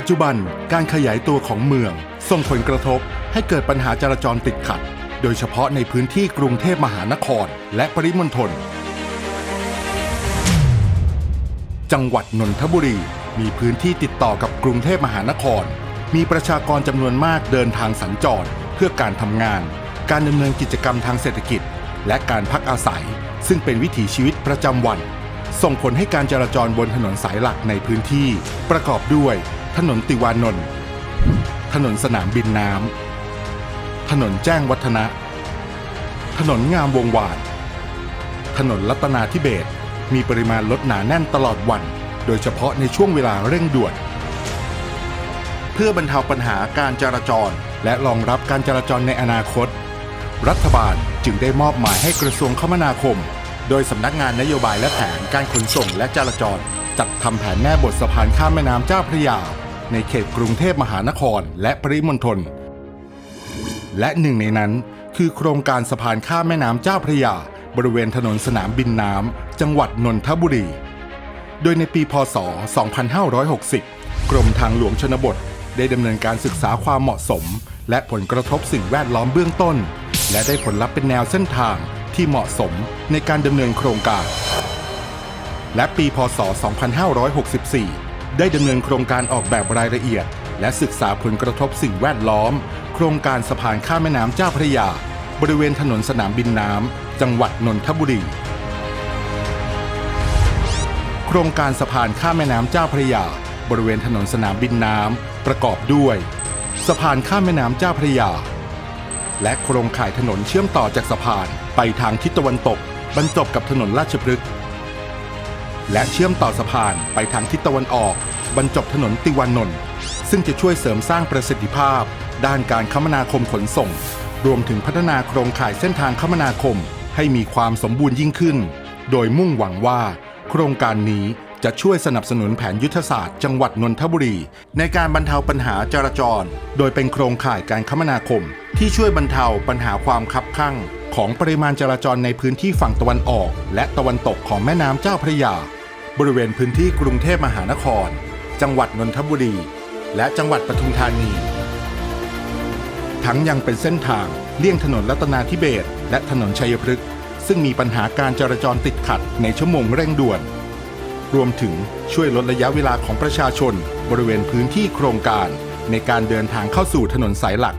ปัจจุบันการขยายตัวของเมือง ส่งผลกระทบให้เกิดปัญหาจราจรติดขัด โดยเฉพาะในพื้นที่กรุงเทพมหานคร และปริมณฑลจังหวัดนนทบุรี มีพื้นที่ติดต่อกับกรุงเทพมหานคร มีประชากรจำนวนมากเดินทางสัญจร เพื่อการทำงาน การดำเนินกิจกรรมทางเศรษฐกิจ และการพักอาศัย ซึ่งเป็นวิถีชีวิตประจำวัน ส่งผลให้การจราจรบนถนนสายหลักในพื้นที่ ประกอบด้วย ถนนติวานนท์ ถนนสนามบินน้ำ ถนนแจ้งวัฒนะ ถนนงามวงวาน ถนนรัตนาธิเบศมีปริมาณรถหนาแน่นตลอดวัน โดยเฉพาะในช่วงเวลาเร่งด่วน เพื่อบรรเทาปัญหาการจราจรและรองรับการจราจรในอนาคต รัฐบาลจึงได้มอบหมายให้กระทรวงคมนาคม โดยสำนักงานนโยบายและแผนการขนส่งและจราจร จัดทำแผนแม่บทสะพานข้ามแม่น้ำเจ้าพระยา ในเขตกรุงเทพมหานครและปริมณฑล และหนึ่งในนั้นคือโครงการสะพานข้ามแม่น้ำเจ้าพระยา บริเวณถนนสนามบินน้ำ จังหวัดนนทบุรี โดยในปีพศ 2560 กรมทางหลวงชนบท ได้ดำเนินการศึกษาความเหมาะสม และผลกระทบสิ่งแวดล้อมเบื้องต้น และได้ผลลัพธ์เป็นแนวเส้นทางที่เหมาะสมในการดำเนินโครงการ และปีพศ 2564 ได้ดำเนินโครงการออกแบบรายละเอียด และศึกษาผลกระทบสิ่งแวดล้อม โครงการสะพานข้ามแม่น้ำเจ้าพระยา บริเวณถนนสนามบินน้ำ จังหวัดนนทบุรี โครงการสะพานข้ามแม่น้ำเจ้าพระยา บริเวณถนนสนามบินน้ำ ประกอบด้วย สะพานข้ามแม่น้ำเจ้าพระยา และโครงข่ายถนนเชื่อมต่อจากสะพานไปทางทิศตะวันตก บรรจบกับถนนราชพฤกษ์ และเชื่อมต่อสะพานไปทางทิศตะวันออก บรรจบถนนติวานนท์ซึ่งจะช่วยเสริมสร้างประสิทธิภาพ ด้านการคมนาคมขนส่ง รวมถึงพัฒนาโครงข่ายเส้นทางคมนาคม ให้มีความสมบูรณ์ยิ่งขึ้น โดยมุ่งหวังว่า โครงการนี้จะช่วยสนับสนุนแผนยุทธศาสตร์จังหวัดนนทบุรี ในการบรรเทาปัญหาจราจร โดยเป็นโครงข่ายการคมนาคม ที่ช่วยบรรเทาปัญหาความคับข้างของปริมาณจราจรในพื้นที่ฝั่งตะวันออก และตะวันตกของแม่น้ำเจ้าพระยา บริเวณพื้นที่กรุงเทพมหานคร จังหวัดนนทบุรี และจังหวัดปทุมธานี ทั้งยังเป็นเส้นทางเลี่ยงถนนรัตนาธิเบศและถนนชัยพฤกษ์ซึ่งมีปัญหาการจราจรติดขัดในชั่วโมงเร่งด่วน รวมถึงช่วยลดระยะเวลาของประชาชน บริเวณพื้นที่โครงการในการเดินทางเข้าสู่ถนนสายหลัก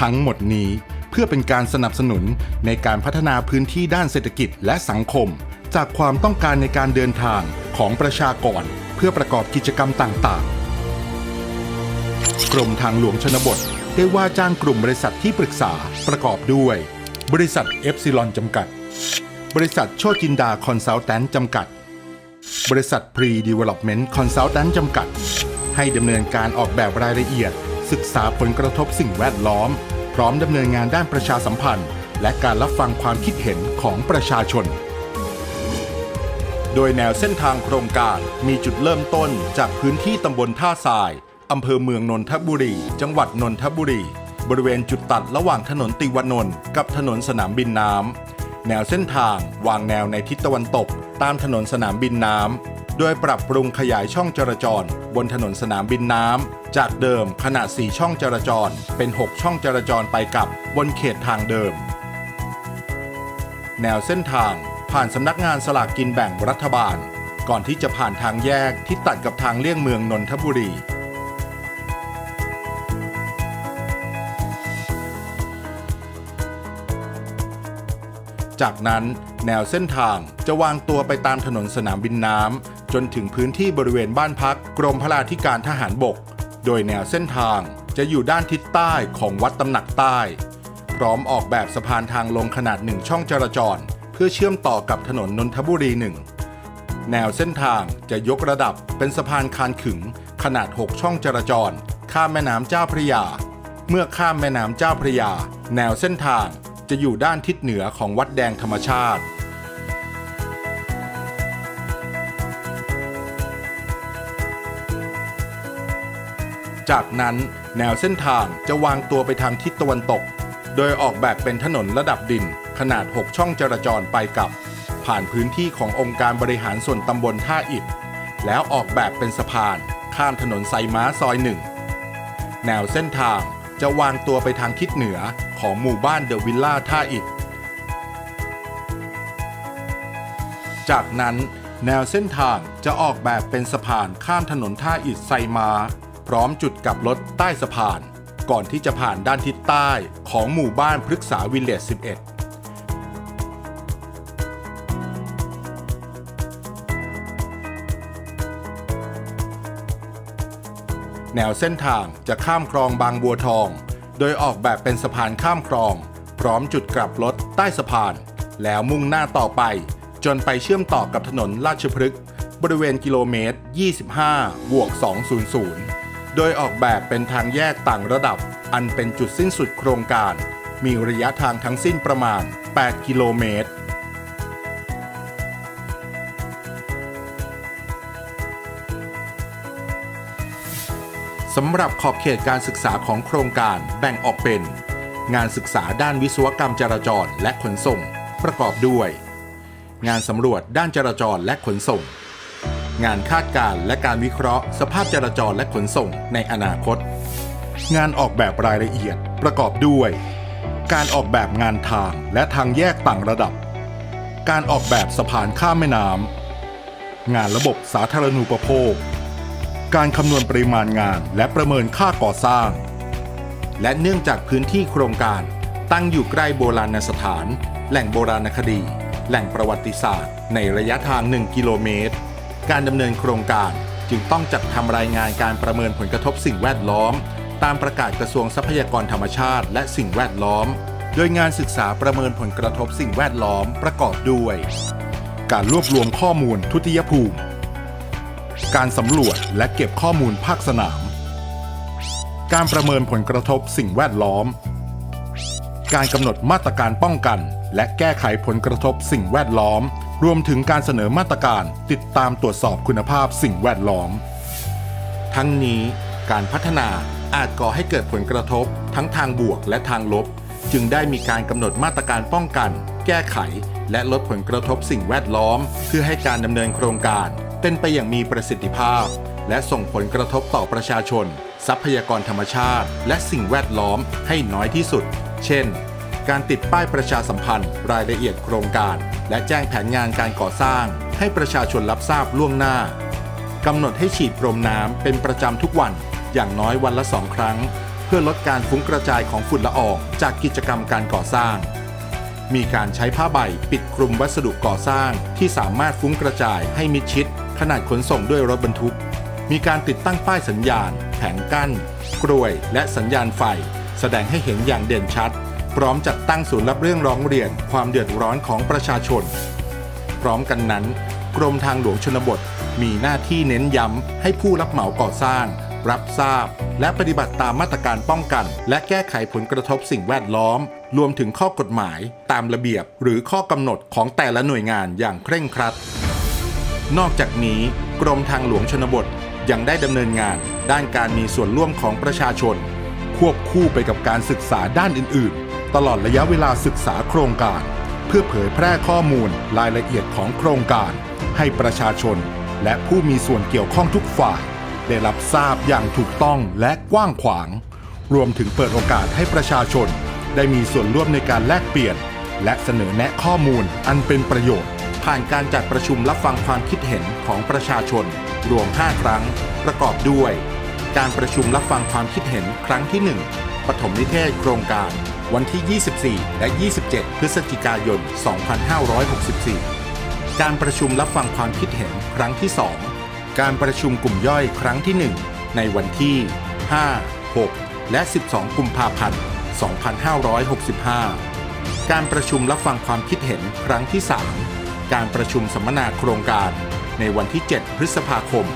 ทั้งหมดนี้เพื่อเป็นการสนับสนุนในการพัฒนาพื้นที่ด้านเศรษฐกิจและสังคม จากความต้องการในการเดินทางของประชากรเพื่อประกอบกิจกรรมต่างๆ กรมทางหลวงชนบท ได้ว่าจ้างกลุ่มบริษัทที่ปรึกษาประกอบด้วย บริษัทเอฟซิลอนจำกัด บริษัทโชจินดาคอนซัลแทนจำกัด บริษัท Pre Development Consultant จำกัด ให้ดำเนินการออกแบบรายละเอียด ศึกษาผลกระทบสิ่งแวดล้อม พร้อมดำเนินงานด้านประชาสัมพันธ์ และการรับฟังความคิดเห็นของประชาชน โดยแนวเส้นทางโครงการมีจุดเริ่มต้นจากพื้นที่ตำบลท่าทรายอำเภอเมืองนนทบุรี จังหวัดนนทบุรี บริเวณจุดตัดระหว่างถนนติวานนท์กับถนนสนามบินน้ำ แนวเส้นทางวางแนวในทิศตะวันตก ตามถนนสนามบินน้ำ โดยปรับปรุงขยายช่องจราจร บนถนนสนามบินน้ำ จากเดิมขนาด 4 ช่องจราจร เป็น 6 ช่องจราจรไปกลับบนเขตทางเดิม แนวเส้นทาง ผ่านสำนักงานสลากกินแบ่งรัฐบาล ก่อนที่จะผ่านทางแยกที่ตัดกับทางเลี่ยงเมืองนนทบุรี จากนั้นแนวเส้นทางจะวางตัวไปตามถนนสนามบินน้ำจนถึงพื้นที่บริเวณบ้านพักกรมพระราธิการทหารบก โดยแนวเส้นทางจะอยู่ด้านทิศใต้ของวัดตำหนักใต้ พร้อมออกแบบสะพานทางลงขนาดหนึ่งช่องจราจร พื่อเชื่อมต่อกับถนนนนทบุรีหนึ่งแนวเส้นทางจะยกระดับเป็นสะพานคานขึง ขนาด 6 ช่องจราจร ข้ามแม่น้ำเจ้าพระยา เมื่อข้ามแม่น้ำเจ้าพระยา แนวเส้นทางจะอยู่ด้านทิศเหนือของวัดแดงธรรมชาติ จากนั้นแนวเส้นทางจะวางตัวไปทางทิศตะวันตก โดยออกแบบเป็นถนนระดับดิน ขนาด 6 ช่องจราจรไปกลับ ผ่านพื้นที่ขององค์การบริหารส่วนตำบลท่าอิฐ แล้วออกแบบเป็นสะพาน ข้ามถนนไซม้าซอยหนึ่ง แนวเส้นทางจะวางตัวไปทางทิศเหนือของหมู่บ้านเดอะวิลล่าท่าอิฐ จากนั้นแนวเส้นทางจะออกแบบเป็นสะพานข้ามถนนท่าอิฐไซมา พร้อมจุดกลับรถใต้สะพาน ก่อนที่จะผ่านด้านทิศใต้ของหมู่บ้านพฤกษาวิลเลจ11 แนวเส้นทางจะข้ามคลองบางบัวทอง โดยออกแบบเป็นสะพานข้ามคลอง พร้อมจุดกลับรถใต้สะพาน แล้วมุ่งหน้าต่อไป จนไปเชื่อมต่อกับถนนราชพฤกษ์บริเวณกิโลเมตร 25 บวก 200 โดยออกแบบเป็นทางแยกต่างระดับ อันเป็นจุดสิ้นสุดโครงการ มีระยะทางทั้งสิ้นประมาณ 8 กิโลเมตร สำหรับขอบเขตการศึกษาของโครงการแบ่งออกเป็น งานศึกษาด้านวิศวกรรมจราจรและขนส่ง ประกอบด้วย งานสำรวจด้านจราจรและขนส่ง งานคาดการณ์และการวิเคราะห์ สภาพจราจรและขนส่งในอนาคต งานออกแบบรายละเอียดประกอบด้วย การออกแบบงานทางและทางแยกต่างระดับ การออกแบบสะพานข้ามแม่น้ำงานระบบสาธารณูปโภค การคำนวณปริมาณงานและประเมินค่าก่อสร้าง และเนื่องจากพื้นที่โครงการตั้งอยู่ใกล้โบราณสถาน แหล่งโบราณคดี แหล่งประวัติศาสตร์ ในระยะทาง 1 กิโลเมตร การดำเนินโครงการจึงต้องจัดทำรายงานการประเมินผลกระทบสิ่งแวดล้อม ตามประกาศกระทรวงทรัพยากรธรรมชาติ และสิ่งแวดล้อม โดยงานศึกษาประเมินผลกระทบสิ่งแวดล้อมประกอบด้วย การรวบรวมข้อมูลทุติยภูมิ การสำรวจและเก็บข้อมูลภาคสนาม การประเมินผลกระทบสิ่งแวดล้อม การกำหนดมาตรการป้องกัน และแก้ไขผลกระทบสิ่งแวดล้อม รวมถึงการเสนอมาตรการติดตามตรวจสอบคุณภาพสิ่งแวดล้อม ทั้งนี้การพัฒนาอาจก่อให้เกิดผลกระทบทั้งทางบวกและทางลบ จึงได้มีการกำหนดมาตรการป้องกัน แก้ไข และลดผลกระทบสิ่งแวดล้อม เพื่อให้การดำเนินโครงการ เป็นไปอย่างมีประสิทธิภาพ และส่งผลกระทบต่อประชาชน ทรัพยากรธรรมชาติ และสิ่งแวดล้อมให้น้อยที่สุด เช่น การติดป้ายประชาสัมพันธ์ รายละเอียดโครงการ และแจ้งแผนงานการก่อสร้าง ให้ประชาชนรับทราบล่วงหน้ากำหนดให้ฉีดพรมน้ำเป็นประจำทุกวันอย่างน้อยวันละสองครั้ง เพื่อลดการฟุ้งกระจายของฝุ่นละอองจากกิจกรรมการก่อสร้าง มีการใช้ผ้าใบปิดคลุมวัสดุก่อสร้างที่สามารถฟุ้งกระจายให้มิดชิด ขนาดขนส่งด้วยรถบรรทุก มีการติดตั้งป้ายสัญญาณ แผงกั้น กลวยและสัญญาณไฟ แสดงให้เห็นอย่างเด่นชัด พร้อมจัดตั้งศูนย์รับเรื่องร้องเรียนความเดือดร้อนของประชาชน พร้อมกันนั้น กรมทางหลวงชนบท มีหน้าที่เน้นย้ำให้ผู้รับเหมาก่อสร้าง รับทราบ และปฏิบัติตามมาตรการป้องกัน และแก้ไขผลกระทบสิ่งแวดล้อม รวมถึงข้อกฎหมาย ตามระเบียบ หรือข้อกำหนดของแต่ละหน่วยงานอย่างเคร่งครัด นอกจากนี้กรมทางหลวงชนบทยังได้ดำเนินงานด้านการมีส่วนร่วมของประชาชน ควบคู่ไปกับการศึกษาด้านอื่น ๆ ตลอดระยะเวลาศึกษาโครงการ เพื่อเผยแพร่ข้อมูลรายละเอียดของโครงการ ให้ประชาชน และผู้มีส่วนเกี่ยวข้องทุกฝ่าย ได้รับทราบอย่างถูกต้องและกว้างขวาง รวมถึงเปิดโอกาสให้ประชาชน ได้มีส่วนร่วมในการแลกเปลี่ยน และเสนอแนะข้อมูลอันเป็นประโยชน์ ผ่านการจัดประชุมรับฟังความคิดเห็นของประชาชน รวม 5 ครั้ง ประกอบด้วย การประชุมรับฟังความคิดเห็นครั้งที่ 1 ปฐมนิเทศโครงการ วันที่ 24 และ 27 พฤศจิกายน 2564 การประชุมรับฟังความคิดเห็นครั้งที่ 2 การประชุมกลุ่มย่อยครั้งที่ 1 ในวันที่ 5 6 และ 12 กุมภาพันธ์ 2565 การประชุมรับฟังความคิดเห็นครั้งที่ 3 การประชุมสัมมนาโครงการ ในวันที่ 7 พฤษภาคม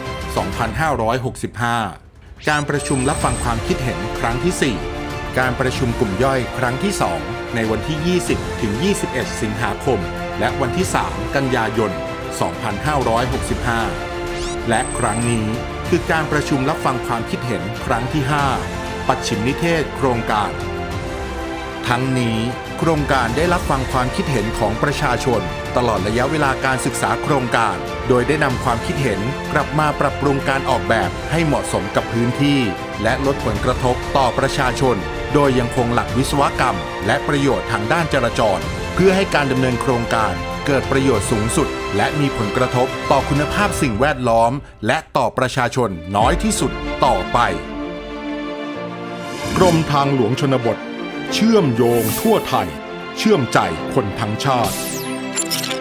2565 การประชุมรับฟังความคิดเห็นครั้งที่ 4 การประชุมกลุ่มย่อยครั้งที่ 2 ในวันที่ 20 ถึง 21 สิงหาคม และวันที่ 3 กันยายน 2565 และครั้งนี้คือการประชุมรับฟังความคิดเห็นครั้งที่ 5 ปัจฉิมนิเทศโครงการ ทั้งนี้โครงการได้รับฟังความคิดเห็นของประชาชน ตลอดระยะเวลาการศึกษาโครงการ โดยได้นำความคิดเห็นกลับมาปรับปรุงการออกแบบให้เหมาะสมกับพื้นที่ และลดผลกระทบต่อประชาชน โดยยังคงหลักวิศวกรรม และประโยชน์ทางด้านจราจร เพื่อให้การดำเนินโครงการเกิดประโยชน์สูงสุด และมีผลกระทบต่อคุณภาพสิ่งแวดล้อม และต่อประชาชนน้อยที่สุดต่อไป กรมทางหลวงชนบท เชื่อมโยงทั่วไทย เชื่อมใจคนทั้งชาติ Thank you.